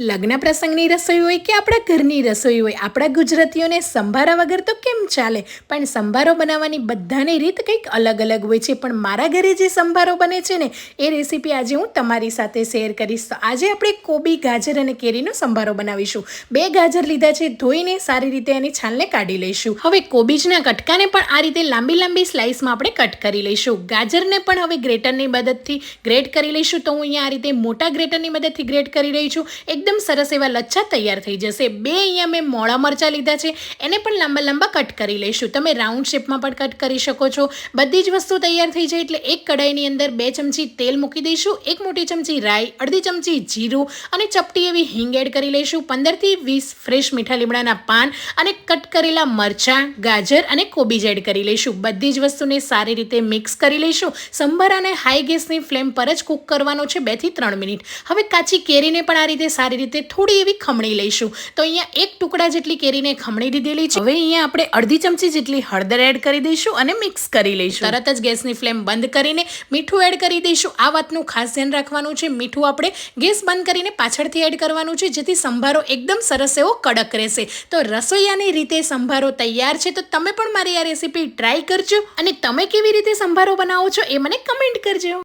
લગ્ન પ્રસંગની રસોઈ હોય કે આપણા ઘરની રસોઈ હોય? આપણા ગુજરાતીઓને સંભારા વગર તો કેમ ચાલે? પણ સંભારો બનાવવાની બધાની રીત કંઈક અલગ અલગ હોય છે. પણ મારા ઘરે જે સંભારો બને છે ને, એ રેસીપી આજે હું તમારી સાથે શેર કરીશ. તો આજે આપણે કોબી, ગાજર અને કેરીનો સંભારો બનાવીશું. બે ગાજર લીધા છે, ધોઈને સારી રીતે એની છાલને કાઢી લઈશું. હવે કોબીજના કટકાને પણ આ રીતે લાંબી લાંબી સ્લાઇસમાં આપણે કટ કરી લઈશું. ગાજરને પણ હવે ગ્રેટરની મદદથી ગ્રેટ કરી લઈશું. તો હું અહીંયા આ રીતે મોટા ગ્રેટરની મદદથી ગ્રેટ કરી રહી છું. એકદમ સરસ એવા લચ્છા તૈયાર થઈ જશે. બે અહીંયા મેં મોળા મરચાં લીધા છે. એને પણ લાંબા લાંબા કટ કરી લઈશું. તમે રાઉન્ડ શેપમાં પણ કટ કરી શકો છો. બધી જ વસ્તુ તૈયાર થઈ જાય એટલે એક કડાઈની અંદર બે ચમચી તેલ મૂકી દઈશું. એક મોટી ચમચી રાઈ, અડધી ચમચી જીરું અને ચપટી એવી હિંગ એડ કરી લઈશું. પંદરથી વીસ ફ્રેશ મીઠા લીમડાના પાન અને કટ કરેલા મરચાં, ગાજર અને કોબીજ એડ કરી લઈશું. બધી જ વસ્તુને સારી રીતે મિક્સ કરી લઈશું. સંભારાને હાઈ ગેસની ફ્લેમ પર જ કૂક કરવાનો છે બેથી ત્રણ મિનિટ. હવે કાચી કેરીને પણ આ રીતે સારી રીતે થોડી એવી ખમણી લઈશું. તો અહીંયા એક ટુકડા જેટલી કેરીને ખમણી દીધેલી છે. હવે અહીંયા આપણે અડધી ચમચી જેટલી હળદર એડ કરી દઈશું અને મિક્સ કરી લઈશું. તરત જ ગેસની ફ્લેમ બંધ કરીને મીઠું એડ કરી દઈશું. આ વાતનું ખાસ ધ્યાન રાખવાનું છે. મીઠું આપણે ગેસ બંધ કરીને પાછળથી એડ કરવાનું છે, જેથી સંભારો એકદમ સરસ એવો કડક રહેશે. તો રસોઈયાની રીતે સંભારો તૈયાર છે, તો તમે પણ મારી આ રેસીપી ટ્રાય કરજો. અને તમે કેવી રીતે સંભારો બનાવો છો એ મને કમેન્ટ કરજો.